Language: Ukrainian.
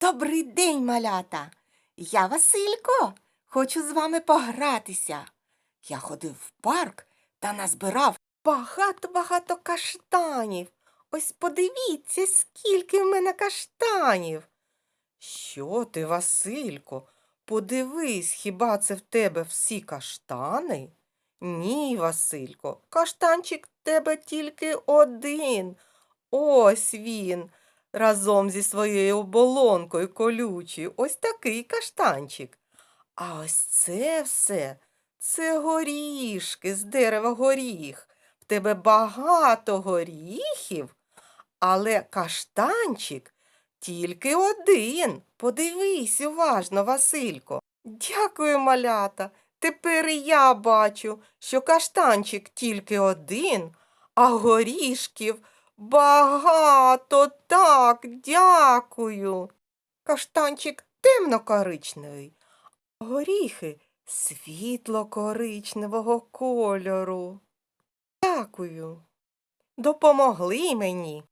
Добрий день, малята. Я Василько. Хочу з вами погратися. Я ходив в парк та назбирав багато-багато каштанів. Ось подивіться, скільки в мене каштанів. Що ти, Василько? Подивись, хіба це в тебе всі каштани? Ні, Василько, каштанчик в тебе тільки один. Ось він разом зі своєю оболонкою колючою. Ось такий каштанчик. А ось це все це горішки з дерева горіх. В тебе багато горіхів, але каштанчик тільки один. Подивись уважно, Василько. Дякую, малята. Тепер і я бачу, що каштанчик тільки один, а горішків багато. Так, дякую. Каштанчик темно-коричневий, а горіхи світло-коричневого кольору. Дякую. Допомогли мені.